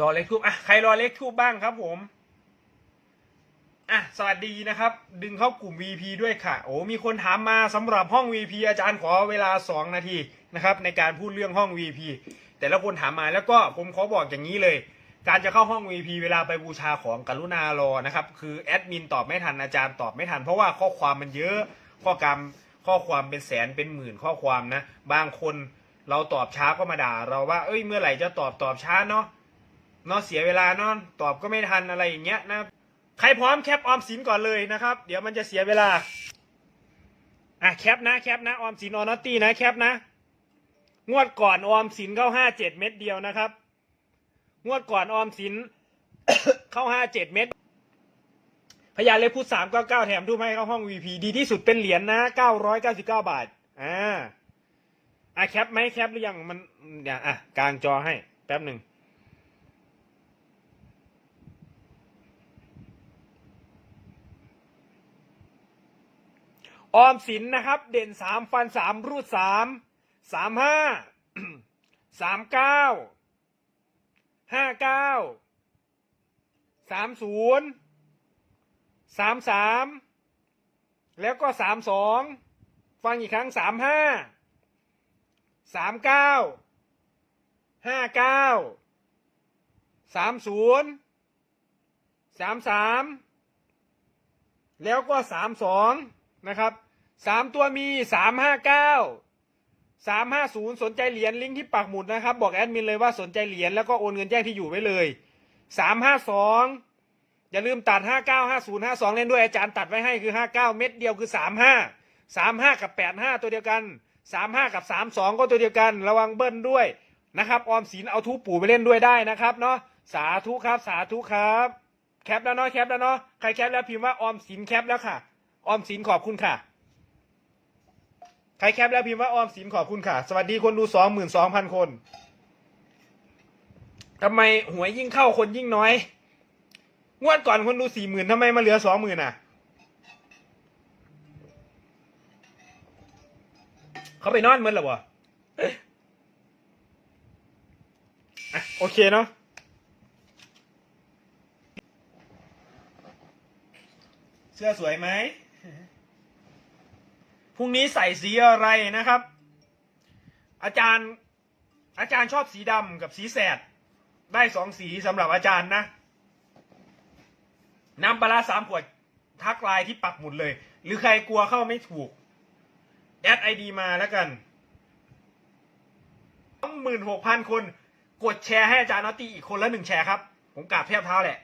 รอเลขทูบอะใครรอเลขทูบบ้างครับผมอะสวัสดีนะครับ ดึงเข้ากลุ่ม VP ด้วยค่ะ โอ้มีคนถามมาสำหรับห้อง VP อาจารย์ขอเวลา 2 นาทีนะครับในการพูดเรื่องห้อง VP แต่ละคนถามมาแล้วก็ผมขอบอกอย่างนี้เลย การจะเข้าห้อง VP เวลาไปบูชาของกรุณารอนะครับคือแอดมินตอบไม่ทันอาจารย์ตอบไม่ทัน เพราะว่าข้อความมันเยอะข้อกรรมข้อความเป็นแสนเป็นหมื่นข้อความนะ บางคนเราตอบช้าก็มาด่าเราว่าเอ้ยเมื่อไหร่จะตอบตอบช้าเนาะ เนาะเสียเวลาเนาะตอบก็ไม่ทันอะไรอย่างเงี้ยนะใครพร้อมแคปออมสินก่อนเลยนะครับ เดี๋ยวมันจะเสียเวลาอะแคปนะแคปนะออมสินออนอตตี้นะแคปนะ งวดก่อนออมสินเข้าห้าเจ็ดเม็ดเดียวนะครับ งวดก่อนออมสินเข้าห้าเจ็ดเม็ดพยานเลขพูดสามเก้าเก้าแถมทุกให้เข้าห้อง VP ดีที่สุดเป็นเหรียญนะเก้าร้อยเก้าสิบเก้าบาทอ่าอะแคปไหมแคปหรือยังมันเดี๋ยวอะกลางจอให้แป๊บหนึ่ง ออมสินนะครับ เด่นสามฟันสามรูดสามสามห้าสามเก้าห้าเก้าสามศูนย์สามสามแล้วก็สามสองฟังอีกครั้งสามห้าสามเก้าห้าเก้าสามศูนย์สามสามแล้วก็สามสองนะครับ สามตัวมีสามห้าเก้าสามห้าศูนย์สนใจเหรียญลิงก์ที่ปักหมุดนะครับ บอกแอดมินเลยว่าสนใจเหรียญแล้วก็โอนเงินแจ้งที่อยู่ไว้เลยสามห้าสองอย่าลืมตัดห้าเก้าห้าศูนย์ห้าสองเล่นด้วยอาจารย์ตัดไว้ให้คือห้าเก้าเม็ดเดียวคือสามห้าสามห้ากับแปดห้าตัวเดียวกันสามห้ากับสามสองก็ตัวเดียวกัน ระวังเบิ้ลด้วยนะครับออมสินเอาทูปู่ไปเล่นด้วยได้นะครับเนาะสาธุครับสาธุครับ แคปแล้วเนาะแคปแล้วเนาะใครแคปแล้วพิมพ์ว่าออมสินแคปแล้วค่ะ ออมสินขอบคุณค่ะ รแคปแล้วพิมพ์ว่าออมสินขอบคุณค่ะ สวัสดีคนดูสองหมื่นสองพันคนทำไมหวยยิ่งเข้าคนยิ่งน้อย งวดก่อนคนดูสี่หมื่นทำไมมาเหลือสองหมื่นอะ เขาไปนอนเมือนหรอวะอะโอเคเนาะเสื้อสวยไหม พรุ่งนี้ใส่สีอะไรนะครับ อาจารย์อาจารย์ชอบสีดำกับสีแสด ได้สองสีสำหรับอาจารย์นะน้ำปลาสามขวดทักไลน์ที่ปักหมุดเลย หรือใครกลัวเข้าไม่ถูก แอดไอดีมาแล้วกันสองหมื่นหกพันคน กดแชร์ให้อาจารย์นอตตี้อีกคนละหนึ่งแชร์ครับ ผมกราบแทบเท้าแหละ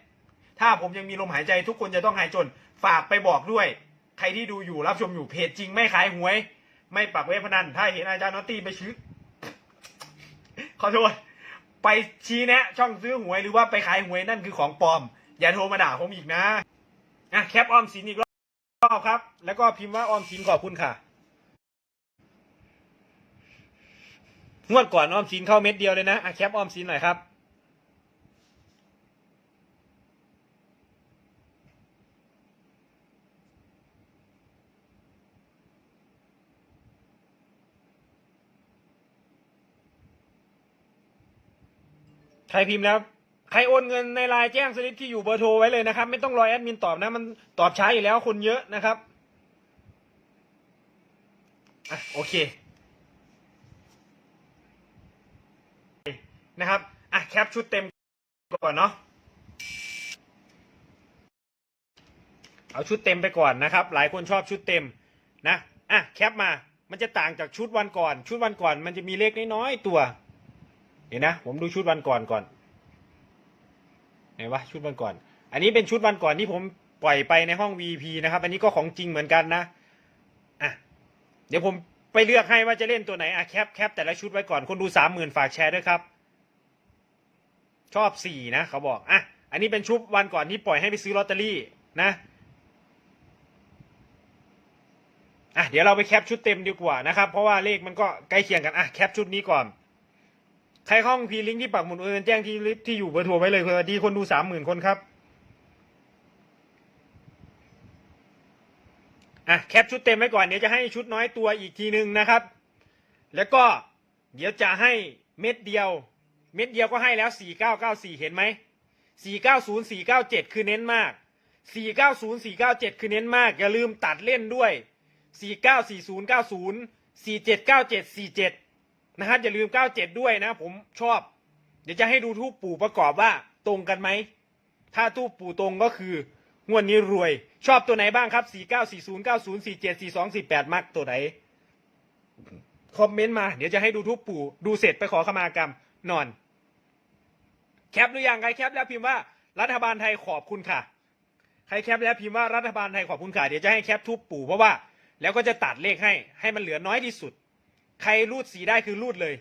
ถ้าผมยังมีลมหายใจทุกคนจะต้องหายจน ฝากไปบอกด้วย ใครที่ดูอยู่รับชมอยู่เพจจริงไม่ขายหวย ไม่ปักเว็บพนันถ้าเห็นอาจารย์นอตตี้ไปชื้อขอโทษไปชี้แนะ ช่องซื้อหวยหรือว่าไปขายหวยนั่นคือของปลอม อย่าโทรมาด่าผมอีกนะอะแคปออมสินอีกรอบครับ แล้วก็พิมพ์ว่าออมสินขอบคุณค่ะงวดก่อนออมสินเข้าเม็ดเดียวเลยนะอะแคปออมสินหน่อยครับ ใครพิมพ์แล้ว ใครโอนเงินในไลน์แจ้งสลิปที่อยู่เบอร์โทรไว้เลยนะครับ ไม่ต้องรอแอดมินตอบนะ มันตอบช้าอยู่แล้วคนเยอะนะครับอะโอเคนะครับอะแคปชุดเต็มก่อนเนาะเอาชุดเต็มไปก่อนนะครับ หลายคนชอบชุดเต็มนะอะแคปมา มันจะต่างจากชุดวันก่อน ชุดวันก่อนมันจะมีเลขน้อยๆตัว เห็นนะ ผมดูชุดวันก่อนก่อนไหนวะชุดวันก่อน อันนี้เป็นชุดวันก่อนที่ผมปล่อยไปในห้อง VP นะครับ อันนี้ก็ของจริงเหมือนกันนะอะเดี๋ยวผมไปเลือกให้ว่าจะเล่นตัวไหนอะแคปแคปแต่ละชุดไว้ก่อนคนดูสามหมื่นฝากแชร์ด้วยครับ ชอบสี่นะเขาบอกอะอันนี้เป็นชุดวันก่อนที่ปล่อยให้ไปซื้อลอตเตอรี่นะอะเดี๋ยวเราไปแคปชุดเต็มดีกว่านะครับ เพราะว่าเลขมันก็ใกล้เคียงกันอะแคปชุดนี้ก่อน ใครห้องพีลิงก์ที่ปักหมุดเอินแจ้งที่ลิฟที่อยู่เบอร์โทรไว้เลยสวัสดีคนดูสามหมื่นคนครับอะแคปชุดเต็มไว้ก่อนเดี๋ยวจะให้ชุดน้อยตัวอีกทีหนึ่งนะครับ แล้วก็เดี๋ยวจะให้เม็ดเดียว เม็ดเดียวก็ให้แล้วสี่เก้าเก้าสี่เห็นไหมสี่เก้าศูนย์สี่เก้าเจ็ดคือเน้นมากสี่เก้าศูนย์สี่เก้าเจ็ดคือเน้นมากอย่าลืมตัดเล่นด้วยสี่เก้าสี่ศูนย์เก้าศูนย์สี่เจ็ดเก้าเจ็ดสี่เจ็ด นะครับอย่าลืมเก้าเจ็ดด้วยนะ ผมชอบ เดี๋ยวจะให้ดูทูปปู่ประกอบว่าตรงกันไหม ถ้าทูปปู่ตรงก็คืองวดนี้รวย ชอบตัวไหนบ้างครับ 4 9 4 0 9 0 4 7 4 2 4 8 มักตัวไหน คอมเมนต์มา เดี๋ยวจะให้ดูทูปปู่ดูเสร็จไปขอขมากรรมนอน แคปหรือยังใครแคปแล้วพิมพ์ว่ารัฐบาลไทยขอบคุณค่ะ ใครแคปแล้วพิมพ์ว่ารัฐบาลไทยขอบคุณค่ะ เดี๋ยวจะให้แคปทูปปู่เพราะว่า แล้วก็จะตัดเลขให้ให้มันเหลือน้อยที่สุด ใครรูดสีได้คือรูดเลย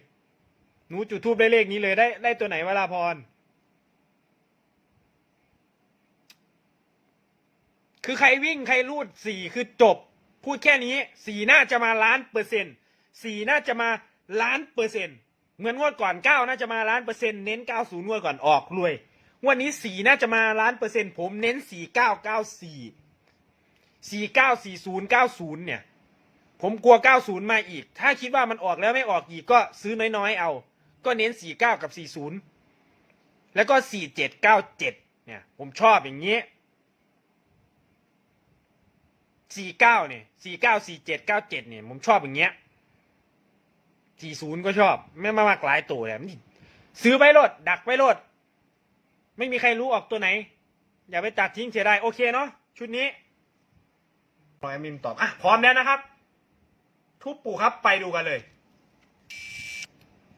หนูจุดทูบได้เลขนี้เลยได้ได้ตัวไหนวลาพร คือใครวิ่งใครรูดสีคือจบ พูดแค่นี้ สีน่าจะมาล้านเปอร์เซ็นต์สีน่าจะมาล้านเปอร์เซ็นต์เหมือนงวดก่อนเก้าน่าจะมาล้านเปอร์เซ็นต์เน้นเก้าศูนย์งวดก่อนออกรวยวันนี้สีน่าจะมาล้านเปอร์เซ็นต์ผมเน้นสี่เก้าเก้าสี่สี่เก้าสี่ศูนย์เก้าศูนย์เนี่ย ผมกลัวเก้าศูนย์มาอีก ถ้าคิดว่ามันออกแล้วไม่ออกอีกก็ซื้อน้อยๆเอา ก็เน้นสี่เก้ากับสี่ศูนย์แล้วก็สี่เจ็ดเก้าเจ็ดเนี่ยผมชอบอย่างนี้สี่เก้าเนี่ยสี่เก้าสี่เจ็ดเก้าเจ็ดเนี่ย ผมชอบอย่างเงี้ยสี่ศูนย์ก็ชอบ ไม่มามากหลายตัวเลยซื้อไปโลดดักไปโลดไม่มีใครรู้ออกตัวไหน อย่าไปตัดทิ้งเสียดายโอเคเนาะชุดนี้รอยมิมตอบอะพร้อมแล้วนะครับ ทุบปู่ครับไปดูกันเลย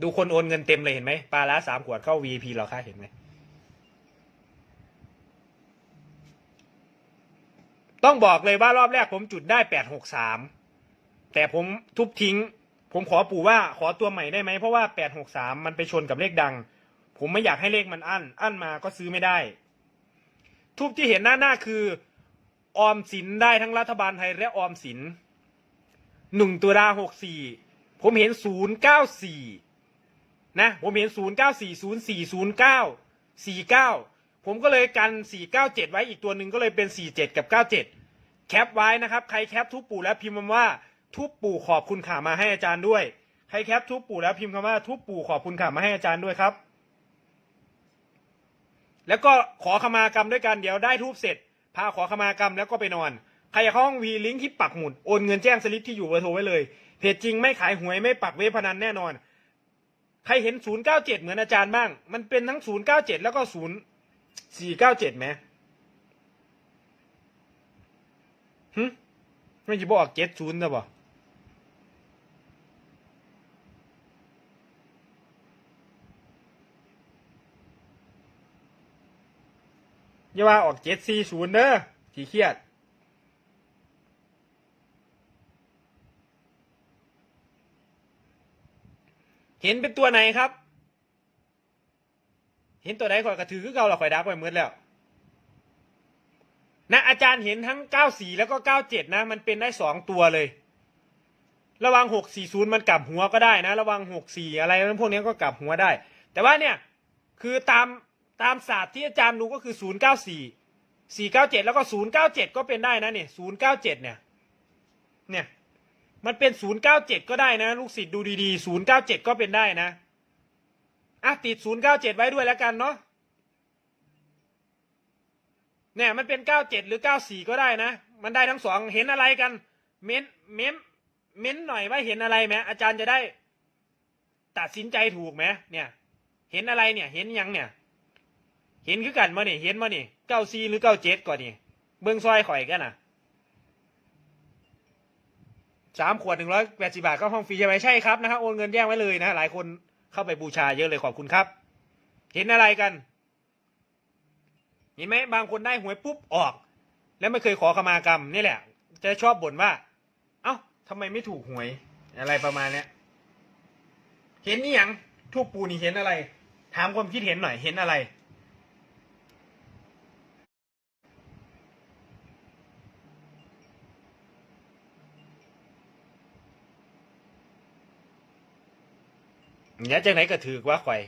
ดูคนโอนเงินเต็มเลยเห็นไหมปลาละสามขวดเข้า VIP เราค่าเห็นไหมต้องบอกเลยว่ารอบแรกผมจุดได้แปดหกสามแต่ผมทุบทิ้ง ผมขอปู่ว่าขอตัวใหม่ได้ไหมเพราะว่าแปดหกสามมันไปชนกับเลขดัง ผมไม่อยากให้เลขมันอั้น อั้นมาก็ซื้อไม่ได้ ทุบที่เห็นหน้าหน้าคือ ออมสินได้ทั้งรัฐบาลไทยและออมสิน หนึ่งตัวดาหกสี่ผมเห็นศูนย์เก้าสี่นะ ผมเห็นศูนย์เก้าสี่ศูนย์สี่ศูนย์เก้าสี่เก้าผมก็เลยกัน497ไว้อีกตัวหนึ่งก็เลยเป็น47กับ97แคปไว้นะครับ ใครแคปทุบปู่แล้วพิมพ์คำว่าทุบปู่ขอบคุณค่ะมาให้อาจารย์ด้วย ใครแคปทุบปู่แล้วพิมพ์คำว่าทุบปู่ขอบคุณค่ะมาให้อาจารย์ด้วยครับ แล้วก็ขอขมากรรมด้วยกันเดี๋ยวได้ทุบเสร็จพาขอขมากรรมแล้วก็ไปนอน ใครเข้าห้องวีลิงก์ที่ปักหมุดโอนเงินแจ้งสลิปที่อยู่เบอร์โทรไว้เลย เพจจริงไม่ขายหวยไม่ปักเว็บพนันแน่นอน ใครเห็น 097 เหมือนอาจารย์บ้าง มันเป็นทั้ง 097 แล้วก็0สี่เก้าเจ็ดไหมฮึไม่จะบอกเจ็ดศูนย์นะบ่อย่าว่าออกเจ็ดสี่ศูนย์เด้อที่เครียด เห็นเป็นตัวไหนครับ เห็นตัวไหนข่อยกระถือคือเก่าเราข่อยดักไปหมืดแล้วนะอาจารย์เห็นทั้ง 94 แล้วก็ 97 นะ มันเป็นได้สองตัวเลย ระวัง 640 มันกลับหัวก็ได้นะ ระวัง 64 อะไรพวกนี้ก็กลับหัวได้ แต่ว่าเนี่ย คือตามตามศาสตร์ที่อาจารย์ดูก็คือ 094 497 แล้วก็ 097 ก็เป็นได้นะเนี่ย097 เนี่ย เนี่ย มันเป็น097ก็ได้นะ ลูกศิษย์ดูดีๆ097ก็เป็นได้นะอะติด097ไว้ด้วยแล้วกันเนาะเนี่ยมันเป็น97หรือ94ก็ได้นะ มันได้ทั้งสองเห็นอะไรกัน เม้นเม้มเม้นหน่อยว่าเห็นอะไรไหมอาจารย์จะได้ ตัดสินใจถูกไหมเนี่ย เห็นอะไรเนี่ย เห็นยังเนี่ย เห็นคือกันมาเนี่ยเห็นมาเนี่ยเก้าซีหรือเก้าเจ็ดก่อนนี่เบื้องซอยข่อยกันนะ สามขวดหนึ่งร้อยแปดสิบาทก็ห้องฟรีใช่ไหมใช่ครับนะครับโอนเงินแยกไว้เลยนะหลายคนเข้าไปบูชาเยอะเลยขอบคุณครับ เห็นอะไรกัน เห็นไหมบางคนได้หวยปุ๊บออก แล้วไม่เคยขอขมากรรมนี่แหละ จะชอบบ่นว่า เอ้าทำไมไม่ถูกหวยอะไรประมาณเนี้ยเห็นนี่ยังทูกปูนี่เห็นอะไร ถามความคิดเห็นหน่อยเห็นอะไร เนี่ยจังไหนก็ถือว่าข่อย